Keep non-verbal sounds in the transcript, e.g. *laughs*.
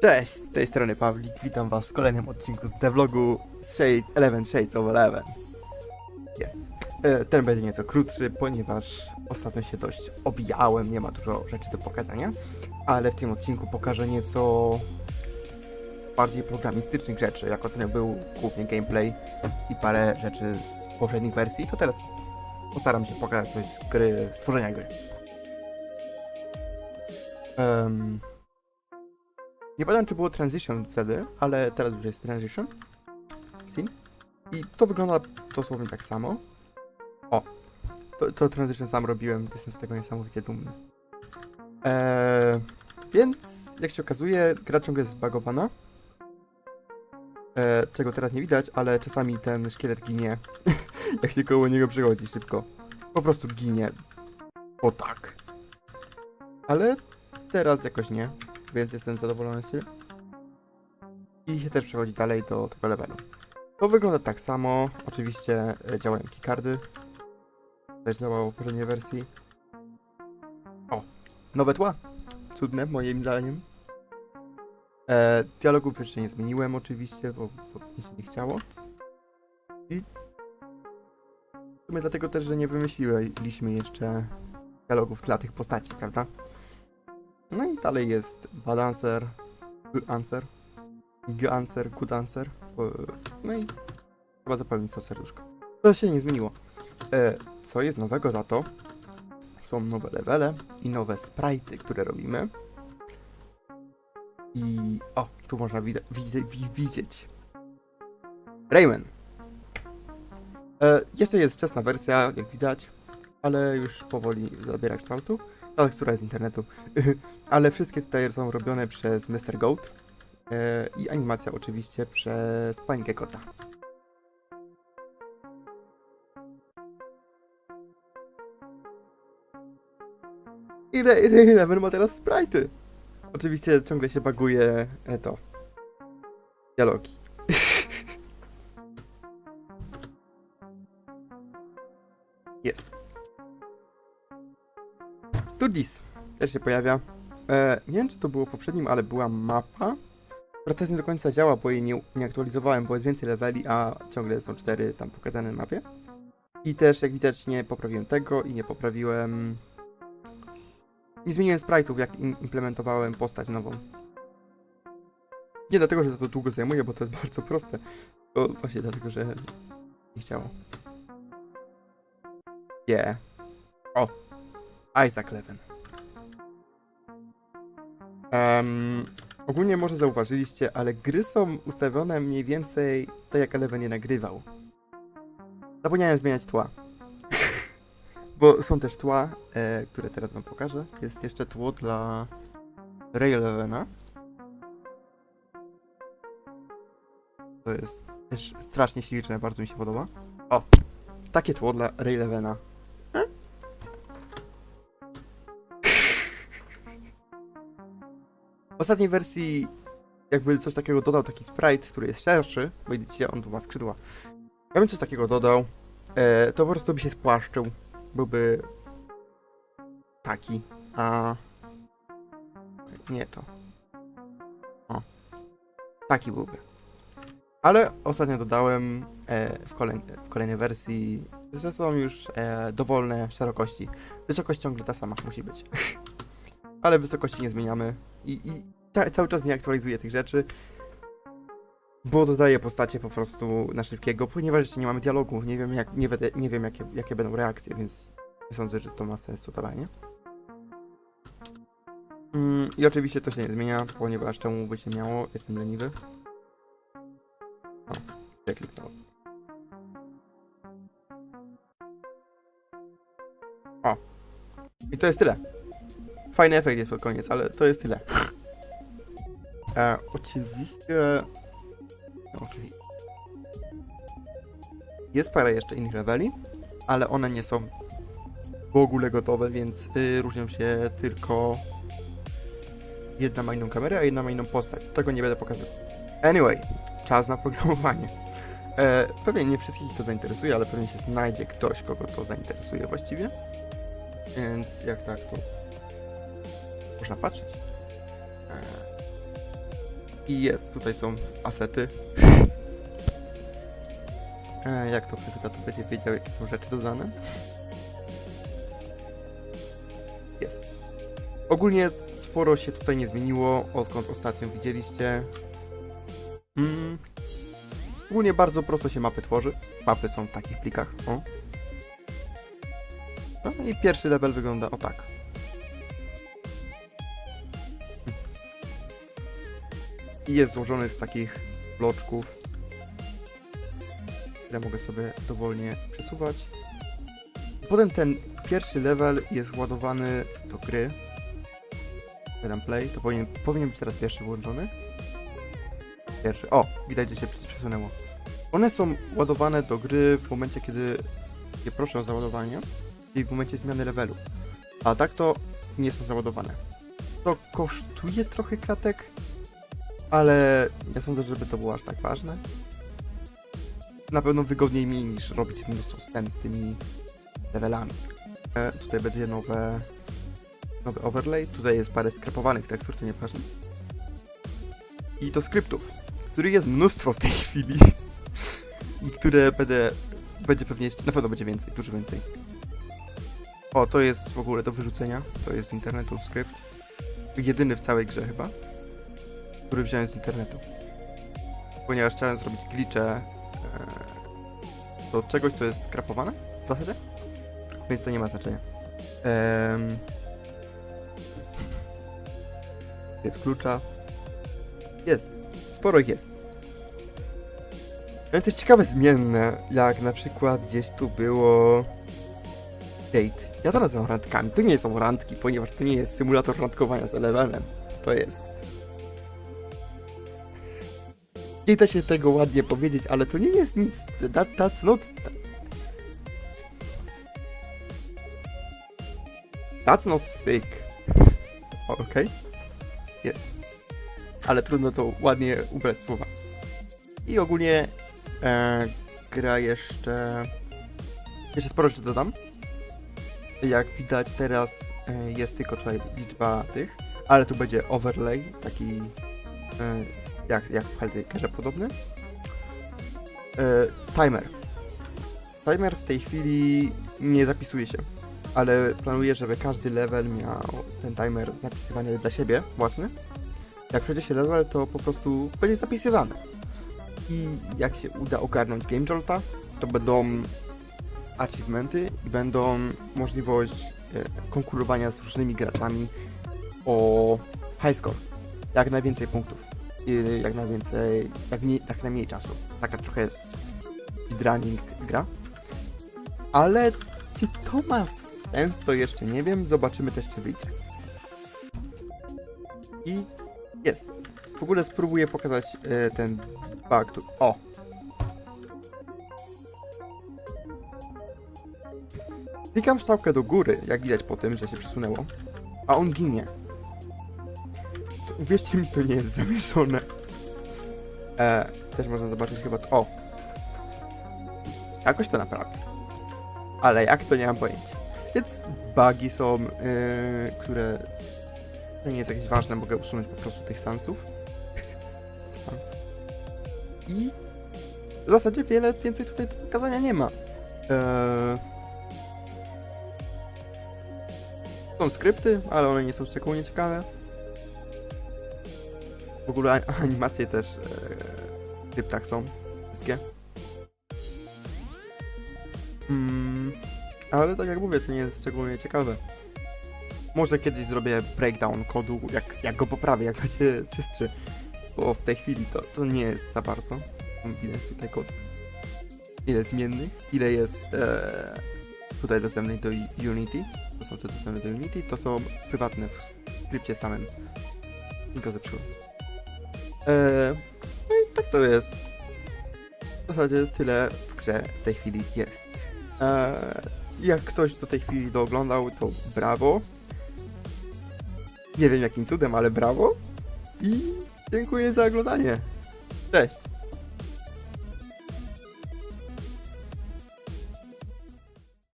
Cześć, z tej strony Pawlik, witam was w kolejnym odcinku z devlogu Shade 11 Shades of 11. Yes. E, Ten będzie nieco krótszy, ponieważ ostatnio się dość obijałem, nie ma dużo rzeczy do pokazania, ale w tym odcinku pokażę nieco bardziej programistycznych rzeczy, jak ostatnio był głównie gameplay i parę rzeczy z poprzednich wersji, to teraz postaram się pokazać coś z gry, stworzenia gry. Em, nie pamiętam, czy było transition wtedy, ale teraz już jest transition. Scene. I to wygląda dosłownie tak samo. O, to, to transition sam robiłem, jestem z tego niesamowicie dumny. Eee, więc, jak się okazuje, gra ciągle jest zbagowana. Eee, czego teraz nie widać, ale czasami ten szkielet ginie, *laughs* jak się koło niego przechodzi szybko. Po prostu ginie. O tak. Ale teraz jakoś nie więc jestem zadowolony z siebie. I się też przechodzi dalej do tego levelu. To wygląda tak samo. Oczywiście e, działają keycardy. Też działało w poprzedniej wersji. O, nowe tła. Cudne, moim zdaniem. E, dialogów jeszcze nie zmieniłem oczywiście, bo, bo mi się nie chciało. I w sumie dlatego też, że nie wymyśliliśmy jeszcze dialogów dla tych postaci, prawda? No i dalej jest bad answer, good answer, good answer, good answer. No i trzeba zapełnić to serduszko. To się nie zmieniło. E, co jest nowego za to? Są nowe levele i nowe sprite'y, które robimy. I o, tu można widzieć. Rayman. E, jeszcze jest wczesna wersja, jak widać, ale już powoli zabiera kształtu. Ta tekstura z internetu. *laughs* Ale wszystkie tutaj są robione przez Mr. Goat e, i animacja oczywiście przez Pańkę Kota. Ile, ile, ile ma teraz sprite'y? Oczywiście ciągle się baguje e, to. Dialogi. Tudis też się pojawia. E, nie wiem, czy to było w poprzednim, ale była mapa. która teraz nie do końca działa, bo jej nie, nie aktualizowałem, bo jest więcej leveli, a ciągle są cztery tam pokazane na mapie. I też, jak widać, nie poprawiłem tego i nie poprawiłem... Nie zmieniłem sprite'ów, jak im implementowałem postać nową. Nie dlatego, że to długo zajmuje, bo to jest *laughs* bardzo proste. To właśnie dlatego, że nie chciało. Yeah. O! Isaac Levin. Em, ogólnie może zauważyliście, ale gry są ustawione mniej więcej tak jak Eleven je nagrywał. Zapomniałem zmieniać tła. *laughs* Bo są też tła, e, które teraz wam pokażę. Jest jeszcze tło dla Ray Elevena. To jest też strasznie śliczne, bardzo mi się podoba. O! Takie tło dla Ray Elevena. Ostatniej wersji jakby coś takiego dodał, taki sprite, który jest szerszy, bo widzicie, on tu ma skrzydła. Ja bym coś takiego dodał, e, to po prostu by się spłaszczył. Byłby taki, a nie to. O. Taki byłby. Ale ostatnio dodałem e, w, kolej, w kolejnej wersji, że są już e, dowolne szerokości. Wysokość ciągle ta sama musi być. *laughs* Ale wysokości nie zmieniamy i, i ca cały czas nie aktualizuję tych rzeczy, bo dodaję postacie po prostu na szybkiego, ponieważ jeszcze nie mamy dialogów, nie wiem, jak, nie, nie wiem jakie, jakie będą reakcje, więc nie sądzę, że to ma sens dodawanie. Mm, I oczywiście to się nie zmienia, ponieważ czemu by się miało, jestem leniwy. O, ja kliknąłem. O. I to jest tyle. Fajny efekt jest pod koniec, ale to jest tyle. Oczywiście... no. Jest parę jeszcze innych leveli, ale one nie są w ogóle gotowe, więc y, różnią się tylko... Jedna ma inną kamerę, a jedna ma inną postać. Tego nie będę pokazywał. Anyway, czas na programowanie. E, pewnie nie wszystkich to zainteresuje, ale pewnie się znajdzie ktoś, kogo to zainteresuje właściwie. Więc jak tak, to można patrzeć. E, I jest, tutaj są asety. E, jak to przeczyta, to będzie wiedział, jakie są rzeczy dodane. Jest. Ogólnie sporo się tutaj nie zmieniło, odkąd ostatnio widzieliście. Mm. Ogólnie bardzo prosto się mapy tworzy. Mapy są w takich plikach. O. No i pierwszy level wygląda o tak. I jest złożony z takich bloczków, które mogę sobie dowolnie przesuwać. Potem ten pierwszy level jest ładowany do gry. Wydam play, to powinien, powinien być teraz pierwszy włączony. Pierwszy. O, widać, że się przes- przesunęło. One są ładowane do gry w momencie, kiedy je proszę o załadowanie, czyli w momencie zmiany levelu. A tak to nie są załadowane. To kosztuje trochę kratek, ale nie sądzę, żeby to było aż tak ważne. Na pewno wygodniej mi niż robić mnóstwo scen z tymi levelami. E, tutaj będzie nowe, nowy overlay. Tutaj jest parę skrepowanych tekstur, to nieważne. I to skryptów, których jest mnóstwo w tej chwili. *laughs* I które będę, będzie pewnie, jeszcze- na pewno będzie więcej, dużo więcej. O, to jest w ogóle do wyrzucenia. To jest z internetu skrypt. Jedyny w całej grze chyba który wziąłem z internetu. Ponieważ chciałem zrobić glitche e, do czegoś, co jest skrapowane w zasadzie, więc to nie ma znaczenia. Ehm, *laughs* jest klucza. Jest. Sporo ich jest. Ale też ciekawe zmienne, jak na przykład gdzieś tu było date. Ja to nazywam randkami. To nie są randki, ponieważ to nie jest symulator randkowania z Elevenem. To jest nie da się tego ładnie powiedzieć, ale to nie jest nic. That, that's not. That's not sick. Okej. Jest. Ale trudno to ładnie ubrać słowa. I ogólnie e, gra jeszcze. Jeszcze sporo rzeczy dodam. Jak widać teraz e, jest tylko tutaj liczba tych, ale tu będzie overlay, taki e, jak, jak w Helltakerze podobny. E, timer. Timer w tej chwili nie zapisuje się, ale planuję, żeby każdy level miał ten timer zapisywany dla siebie, własny. Jak przejdzie się level, to po prostu będzie zapisywany. I jak się uda ogarnąć Game Jolta, to będą achievementy i będą możliwość e, konkurowania z różnymi graczami o high score. Jak najwięcej punktów jak najwięcej, jak, mniej, tak najmniej czasu. Taka trochę speedrunning gra. Ale czy to ma sens, to jeszcze nie wiem. Zobaczymy też, czy wyjdzie. I jest. W ogóle spróbuję pokazać e, ten bug tu. O! Klikam strzałkę do góry, jak widać po tym, że się przesunęło, a on ginie. Uwierzcie mi, to nie jest zamierzone. E, też można zobaczyć chyba to. O! Jakoś to naprawię. Ale jak to nie mam pojęcia. Więc bugi są, yy, które to nie jest jakieś ważne, mogę usunąć po prostu tych sansów. Sans. I w zasadzie wiele więcej tutaj do pokazania nie ma. Eee... Są skrypty, ale one nie są szczególnie ciekawe. W ogóle animacje też e, w skryptach są. Wszystkie. Mm, ale tak jak mówię, to nie jest szczególnie ciekawe. Może kiedyś zrobię breakdown kodu, jak, jak go poprawię, jak będzie czystszy. Bo w tej chwili to, to nie jest za bardzo. Widać tutaj kod. Ile zmiennych, ile jest e, tutaj dostępnych do Unity. To są te dostępne do Unity, to są prywatne w skrypcie samym. I go zepsułem. Eee, no i tak to jest. W zasadzie tyle w grze w tej chwili jest. Eee, jak ktoś do tej chwili dooglądał, to brawo. Nie wiem jakim cudem, ale brawo. I dziękuję za oglądanie. Cześć.